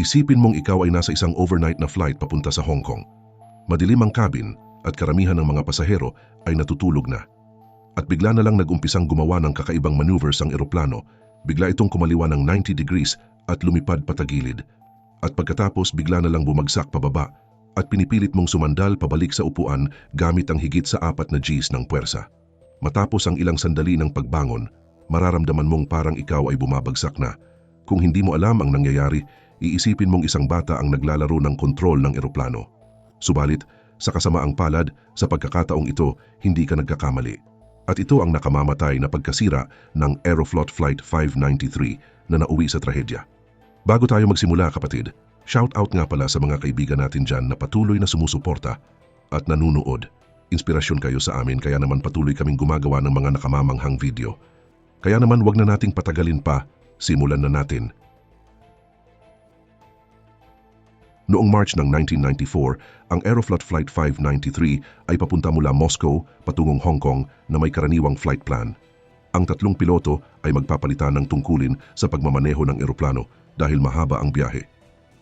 Isipin mong ikaw ay nasa isang overnight na flight papunta sa Hong Kong. Madilim ang cabin at karamihan ng mga pasahero ay natutulog na. At bigla na lang nag-umpisang gumawa ng kakaibang maneuvers ang eroplano. Bigla itong kumaliwa ng 90 degrees at lumipad patagilid. At pagkatapos bigla na lang bumagsak pababa at pinipilit mong sumandal pabalik sa upuan gamit ang higit sa apat na Gs ng puwersa. Matapos ang ilang sandali ng pagbangon, mararamdaman mong parang ikaw ay bumabagsak na. Kung hindi mo alam ang nangyayari, iisipin mong isang bata ang naglalaro ng kontrol ng eroplano. Subalit, sa kasamaang palad, sa pagkakataong ito, hindi ka nagkakamali. At ito ang nakamamatay na pagkasira ng Aeroflot Flight 593 na nauwi sa trahedya. Bago tayo magsimula kapatid, shout out nga pala sa mga kaibigan natin dyan na patuloy na sumusuporta at nanunood. Inspirasyon kayo sa amin kaya naman patuloy kaming gumagawa ng mga nakamamanghang video. Kaya naman wag na nating patagalin pa, simulan na natin. Noong March ng 1994, ang Aeroflot Flight 593 ay papunta mula Moscow patungong Hong Kong na may karaniwang flight plan. Ang tatlong piloto ay magpapalitan ng tungkulin sa pagmamaneho ng eroplano dahil mahaba ang biyahe.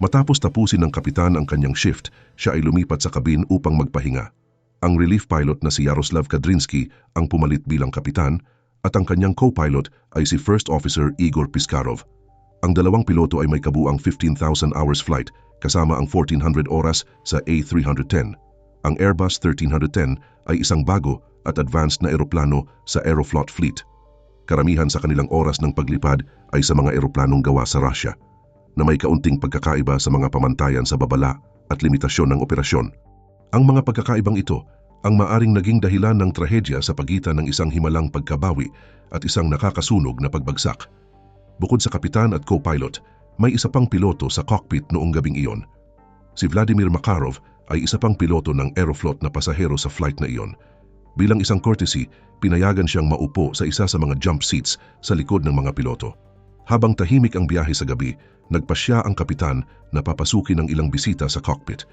Matapos tapusin ng kapitan ang kanyang shift, siya ay lumipat sa kabin upang magpahinga. Ang relief pilot na si Yaroslav Kadrinsky ang pumalit bilang kapitan at ang kanyang co-pilot ay si First Officer Igor Piskarov. Ang dalawang piloto ay may kabuang 15,000 hours flight kasama ang 1400 oras sa A310. Ang Airbus 1310 ay isang bago at advanced na eroplano sa Aeroflot fleet. Karamihan sa kanilang oras ng paglipad ay sa mga eroplanong gawa sa Russia na may kaunting pagkakaiba sa mga pamantayan sa babala at limitasyon ng operasyon. Ang mga pagkakaibang ito ang maaring naging dahilan ng trahedya sa pagitan ng isang himalang pagkabawi at isang nakakasunog na pagbagsak. Bukod sa kapitan at co-pilot, may isa pang piloto sa cockpit noong gabing iyon. Si Vladimir Makarov ay isa pang piloto ng Aeroflot na pasahero sa flight na iyon. Bilang isang courtesy, pinayagan siyang maupo sa isa sa mga jump seats sa likod ng mga piloto. Habang tahimik ang biyahe sa gabi, nagpasya ang kapitan na papasukin ng ilang bisita sa cockpit.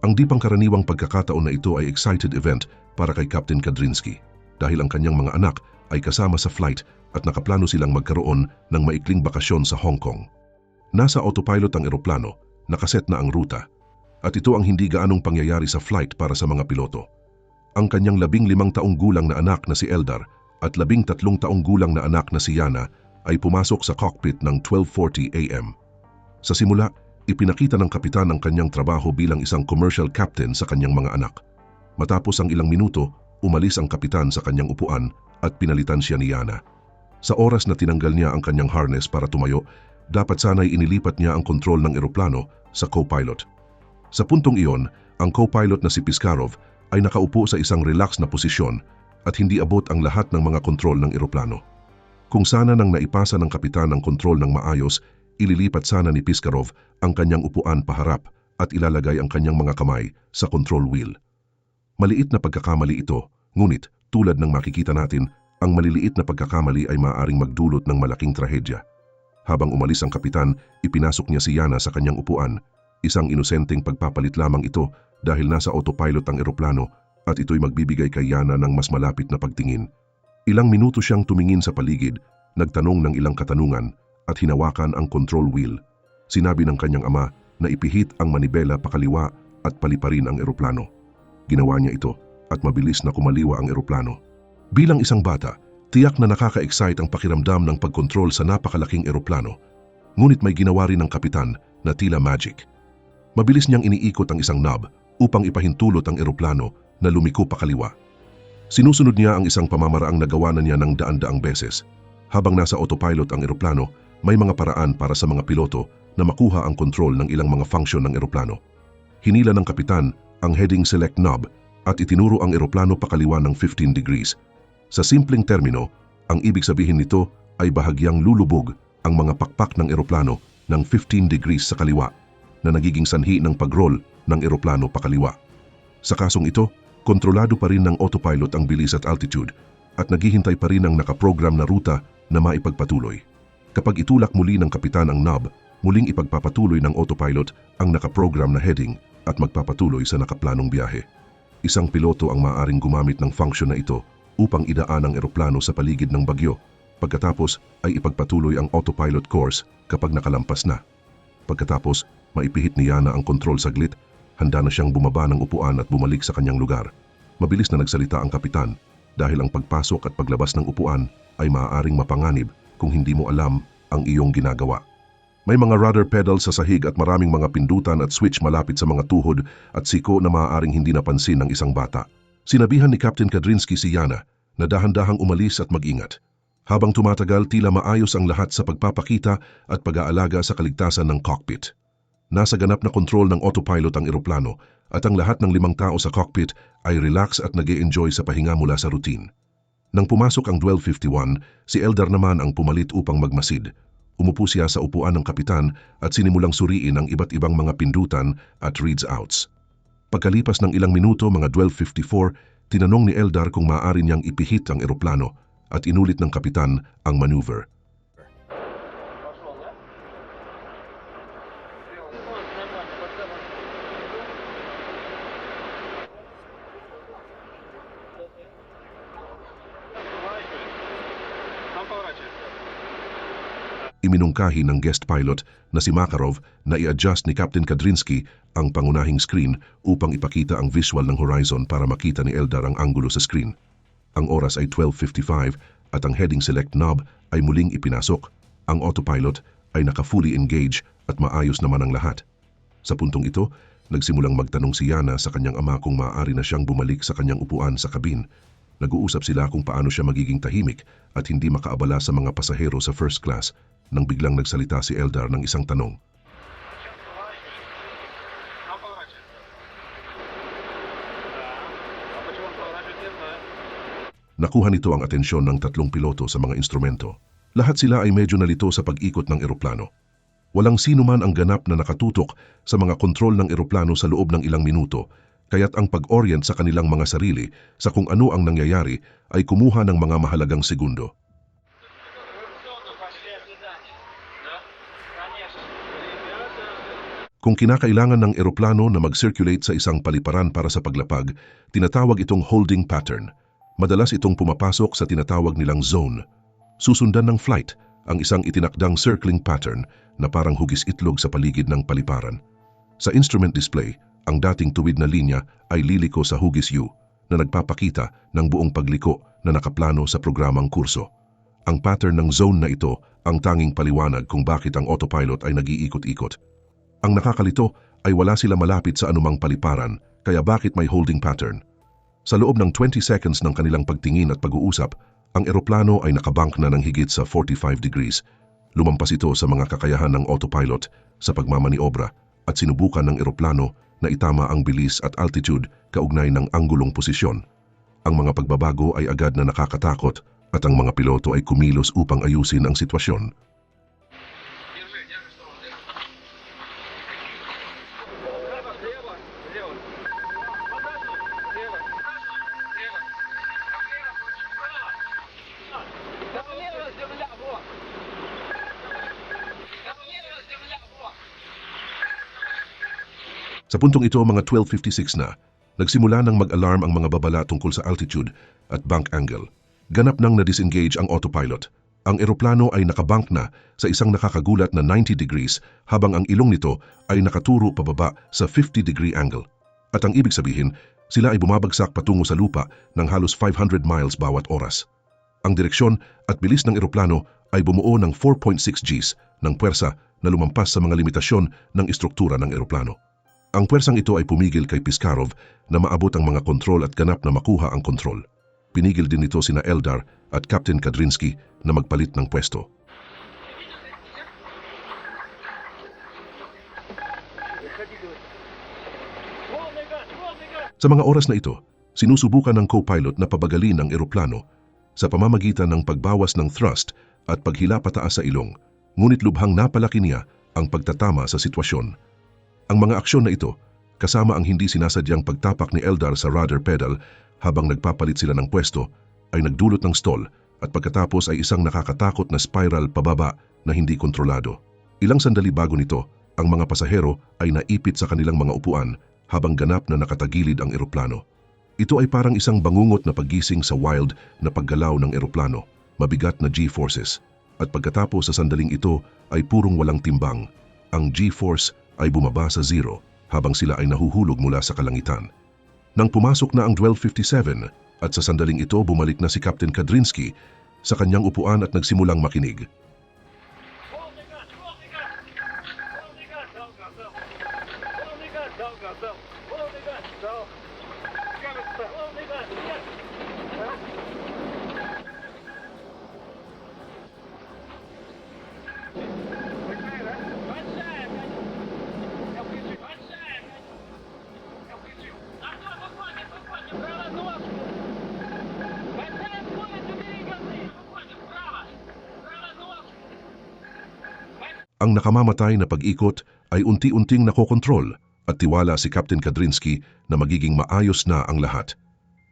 Ang di pangkaraniwang pagkakataon na ito ay excited event para kay Captain Kadrinsky dahil ang kanyang mga anak ay kasama sa flight at nakaplano silang magkaroon ng maikling bakasyon sa Hong Kong. Nasa autopilot ang eroplano, nakaset na ang ruta, at ito ang hindi gaanong pangyayari sa flight para sa mga piloto. Ang kanyang labing limang taong gulang na anak na si Eldar at labing tatlong taong gulang na anak na si Yana ay pumasok sa cockpit ng 12.40 AM. Sa simula, ipinakita ng kapitan ang kanyang trabaho bilang isang commercial captain sa kanyang mga anak. Matapos ang ilang minuto, umalis ang kapitan sa kanyang upuan at pinalitan siya ni Yana. Sa oras na tinanggal niya ang kanyang harness para tumayo, dapat sana'y inilipat niya ang kontrol ng eroplano sa co-pilot. Sa puntong iyon, ang co-pilot na si Piskarov ay nakaupo sa isang relax na posisyon at hindi abot ang lahat ng mga kontrol ng eroplano. Kung sana nang naipasa ng kapitan ang kontrol ng maayos, ililipat sana ni Piskarov ang kanyang upuan paharap at ilalagay ang kanyang mga kamay sa control wheel. Maliit na pagkakamali ito, ngunit tulad ng makikita natin, ang maliliit na pagkakamali ay maaaring magdulot ng malaking trahedya. Habang umalis ang kapitan, ipinasok niya si Yana sa kanyang upuan. Isang inosenteng pagpapalit lamang ito dahil nasa autopilot ang eroplano at ito'y magbibigay kay Yana ng mas malapit na pagtingin. Ilang minuto siyang tumingin sa paligid, nagtanong ng ilang katanungan at hinawakan ang control wheel. Sinabi ng kanyang ama na ipihit ang manibela pakaliwa at paliparin ang eroplano. Ginawa niya ito at mabilis na kumaliwa ang eroplano. Bilang isang bata, tiyak na nakaka-excite ang pakiramdam ng pagkontrol sa napakalaking eroplano. Ngunit may ginawa rin ng kapitan na tila magic. Mabilis niyang iniikot ang isang knob upang ipahintulot ang eroplano na lumiko pakaliwa. Sinusunod niya ang isang pamamaraang nagawa na niya ng daan-daang beses. Habang nasa autopilot ang eroplano, may mga paraan para sa mga piloto na makuha ang kontrol ng ilang mga function ng eroplano. Hinila ng kapitan ang heading select knob at itinuro ang eroplano pakaliwa ng 15 degrees. Sa simpleng termino, ang ibig sabihin nito ay bahagyang lulubog ang mga pakpak ng eroplano ng 15 degrees sa kaliwa na nagiging sanhi ng pag-roll ng eroplano pakaliwa. Sa kasong ito, kontrolado pa rin ng autopilot ang bilis at altitude at naghihintay pa rin ang nakaprogram na ruta na maipagpatuloy. Kapag itulak muli ng kapitan ang knob, muling ipagpapatuloy ng autopilot ang nakaprogram na heading at magpapatuloy sa nakaplanong biyahe. Isang piloto ang maaring gumamit ng function na ito upang idaan ang eroplano sa paligid ng bagyo. Pagkatapos ay ipagpatuloy ang autopilot course kapag nakalampas na. Pagkatapos, Maipihit ni Yana ang kontrol saglit, handa na siyang bumaba ng upuan at bumalik sa kanyang lugar. Mabilis na nagsalita ang kapitan dahil ang pagpasok at paglabas ng upuan ay maaaring mapanganib kung hindi mo alam ang iyong ginagawa. May mga rudder pedals sa sahig at maraming mga pindutan at switch malapit sa mga tuhod at siko na maaaring hindi napansin ng isang bata. Sinabihan ni Captain Kadrinsky si Yana na dahan-dahang umalis at mag-ingat. Habang tumatagal, tila maayos ang lahat sa pagpapakita at pag-aalaga sa kaligtasan ng cockpit. Nasa ganap na kontrol ng autopilot ang eroplano at ang lahat ng limang tao sa cockpit ay relax at nag enjoy sa pahinga mula sa routine. Nang pumasok ang 1251, si Eldar naman ang pumalit upang magmasid. Umupo siya sa upuan ng kapitan at sinimulang suriin ang iba't ibang mga pindutan at reads outs. Pagkalipas ng ilang minuto, mga 1254, tinanong ni Eldar kung maaari niyang ipihit ang eroplano at inulit ng kapitan ang maneuver. Iminungkahi ng guest pilot na si Makarov na i-adjust ni Captain Kadrinsky ang pangunahing screen upang ipakita ang visual ng horizon para makita ni Eldar ang anggulo sa screen. Ang oras ay 12.55 at ang heading select knob ay muling ipinasok. Ang autopilot ay naka-fully engaged at maayos naman ang lahat. Sa puntong ito, nagsimulang magtanong si Yana sa kanyang ama kung maaari na siyang bumalik sa kanyang upuan sa kabin. Nag-uusap sila kung paano siya magiging tahimik at hindi makaabala sa mga pasahero sa first class nang biglang nagsalita si Eldar ng isang tanong. Nakuha nito ang atensyon ng tatlong piloto sa mga instrumento. Lahat sila ay medyo nalito sa pag-ikot ng eroplano. Walang sino man ang ganap na nakatutok sa mga kontrol ng eroplano sa loob ng ilang minuto, kaya't ang pag-orient sa kanilang mga sarili sa kung ano ang nangyayari ay kumuha ng mga mahalagang segundo. Kung kinakailangan ng eroplano na mag-circulate sa isang paliparan para sa paglapag, tinatawag itong holding pattern. Madalas itong pumapasok sa tinatawag nilang zone. Susundan ng flight ang isang itinakdang circling pattern na parang hugis itlog sa paligid ng paliparan. Sa instrument display, ang dating tuwid na linya ay liliko sa hugis U na nagpapakita ng buong pagliko na nakaplano sa programang kurso. Ang pattern ng zone na ito ang tanging paliwanag kung bakit ang autopilot ay nag-iikot-ikot. Ang nakakalito ay wala sila malapit sa anumang paliparan, kaya bakit may holding pattern? Sa loob ng 20 seconds ng kanilang pagtingin at pag-uusap, ang eroplano ay nakabank na ng higit sa 45 degrees. Lumampas ito sa mga kakayahan ng autopilot sa pagmamaniobra at sinubukan ng eroplano na itama ang bilis at altitude kaugnay ng anggulong posisyon. Ang mga pagbabago ay agad na nakakatakot at ang mga piloto ay kumilos upang ayusin ang sitwasyon. Sa puntong ito, mga 12.56 na, nagsimula ng mag-alarm ang mga babala tungkol sa altitude at bank angle. Ganap nang na-disengage ang autopilot. Ang eroplano ay nakabank na sa isang nakakagulat na 90 degrees habang ang ilong nito ay nakaturo pababa sa 50 degree angle. At ang ibig sabihin, sila ay bumabagsak patungo sa lupa ng halos 500 miles bawat oras. Ang direksyon at bilis ng eroplano ay bumuo ng 4.6 Gs ng puwersa na lumampas sa mga limitasyon ng istruktura ng eroplano. Ang pwersang ito ay pumigil kay Piskarov na maabot ang mga kontrol at ganap na makuha ang kontrol. Pinigil din ito sina Eldar at Captain Kadrinsky na magpalit ng pwesto. Sa mga oras na ito, sinusubukan ng co-pilot na pabagalin ang eroplano sa pamamagitan ng pagbawas ng thrust at paghila pataas sa ilong, ngunit lubhang napalaki niya ang pagtatama sa sitwasyon. Ang mga aksyon na ito, kasama ang hindi sinasadyang pagtapak ni Eldar sa rudder pedal habang nagpapalit sila ng pwesto, ay nagdulot ng stall at pagkatapos ay isang nakakatakot na spiral pababa na hindi kontrolado. Ilang sandali bago nito, ang mga pasahero ay naipit sa kanilang mga upuan habang ganap na nakatagilid ang eroplano. Ito ay parang isang bangungot na paggising sa wild na paggalaw ng eroplano, mabigat na G-forces. At pagkatapos sa sandaling ito ay purong walang timbang. Ang G-force ay bumaba sa zero habang sila ay nahuhulog mula sa kalangitan. Nang pumasok na ang 1257 at sa sandaling ito bumalik na si Captain Kadrinsky sa kanyang upuan at nagsimulang makinig. Ang nakamamatay na pag-ikot ay unti-unting nakokontrol at tiwala si Captain Kadrinsky na magiging maayos na ang lahat.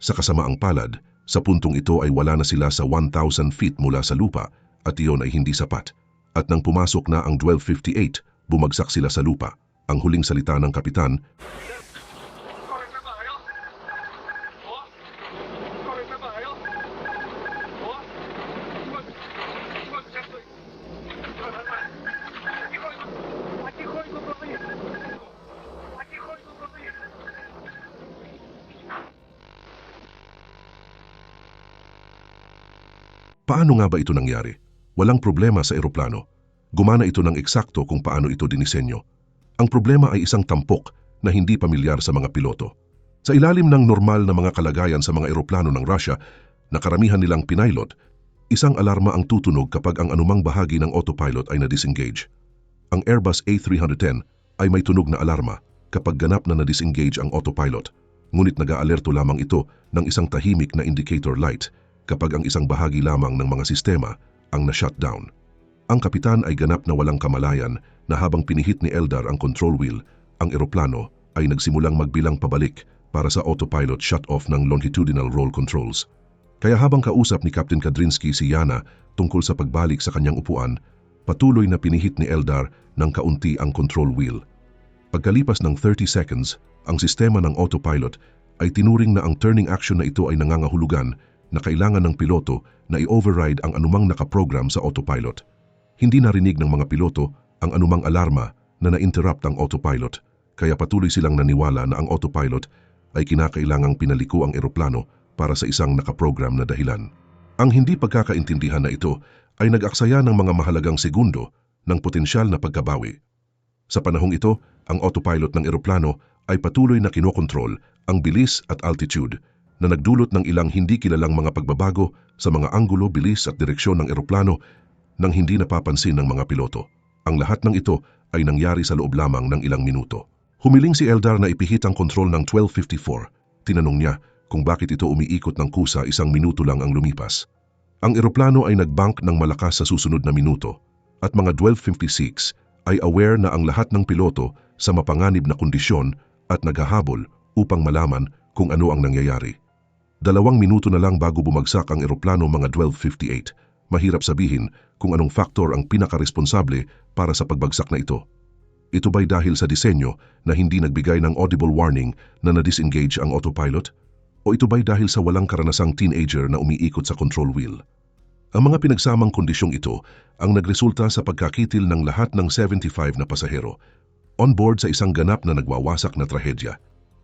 Sa kasamaang palad, sa puntong ito ay wala na sila sa 1,000 feet mula sa lupa at iyon ay hindi sapat. At nang pumasok na ang 1258, bumagsak sila sa lupa. Ang huling salita ng kapitan, paano nga ba ito nangyari? Walang problema sa eroplano. Gumana ito ng eksakto kung paano ito dinisenyo. Ang problema ay isang tampok na hindi pamilyar sa mga piloto. Sa ilalim ng normal na mga kalagayan sa mga eroplano ng Russia na karamihan nilang pinilot, isang alarma ang tutunog kapag ang anumang bahagi ng autopilot ay na-disengage. Ang Airbus A310 ay may tunog na alarma kapag ganap na na-disengage ang autopilot, ngunit nag-aalerto lamang ito ng isang tahimik na indicator light kapag ang isang bahagi lamang ng mga sistema ang na-shutdown. Ang kapitan ay ganap na walang kamalayan na habang pinihit ni Eldar ang control wheel, ang eroplano ay nagsimulang magbilang pabalik para sa autopilot shut-off ng longitudinal roll controls. Kaya habang kausap ni Captain Kadrinsky si Yana tungkol sa pagbalik sa kanyang upuan, patuloy na pinihit ni Eldar ng kaunti ang control wheel. Pagkalipas ng 30 seconds, ang sistema ng autopilot ay tinuring na ang turning action na ito ay nangangahulugan na kailangan ng piloto na i-override ang anumang nakaprogram sa autopilot. Hindi narinig ng mga piloto ang anumang alarma na na-interrupt ang autopilot, kaya patuloy silang naniwala na ang autopilot ay kinakailangang pinaliko ang eroplano para sa isang nakaprogram na dahilan. Ang hindi pagkakaintindihan na ito ay nag-aksaya ng mga mahalagang segundo ng potensyal na pagkabawi. Sa panahong ito, ang autopilot ng eroplano ay patuloy na kinokontrol ang bilis at altitude na nagdulot ng ilang hindi kilalang mga pagbabago sa mga anggulo, bilis at direksyon ng eroplano nang hindi napapansin ng mga piloto. Ang lahat ng ito ay nangyari sa loob lamang ng ilang minuto. Humiling si Eldar na ipihit ang kontrol ng 1254. Tinanong niya kung bakit ito umiikot ng kusa isang minuto lang ang lumipas. Ang eroplano ay nagbank ng malakas sa susunod na minuto at mga 1256 ay aware na ang lahat ng piloto sa mapanganib na kondisyon at naghahabol upang malaman kung ano ang nangyayari. Dalawang minuto na lang bago bumagsak ang eroplano mga 1258. Mahirap sabihin kung anong faktor ang pinakaresponsable para sa pagbagsak na ito. Ito ba'y dahil sa disenyo na hindi nagbigay ng audible warning na na-disengage ang autopilot? O ito ba'y dahil sa walang karanasang teenager na umiikot sa control wheel? Ang mga pinagsamang kondisyong ito ang nagresulta sa pagkakitil ng lahat ng 75 na pasahero on board sa isang ganap na nagwawasak na trahedya.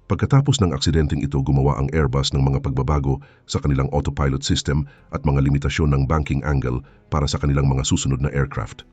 Pagkatapos ng aksidenteng ito gumawa ang Airbus ng mga pagbabago sa kanilang autopilot system at mga limitasyon ng banking angle para sa kanilang mga susunod na aircraft.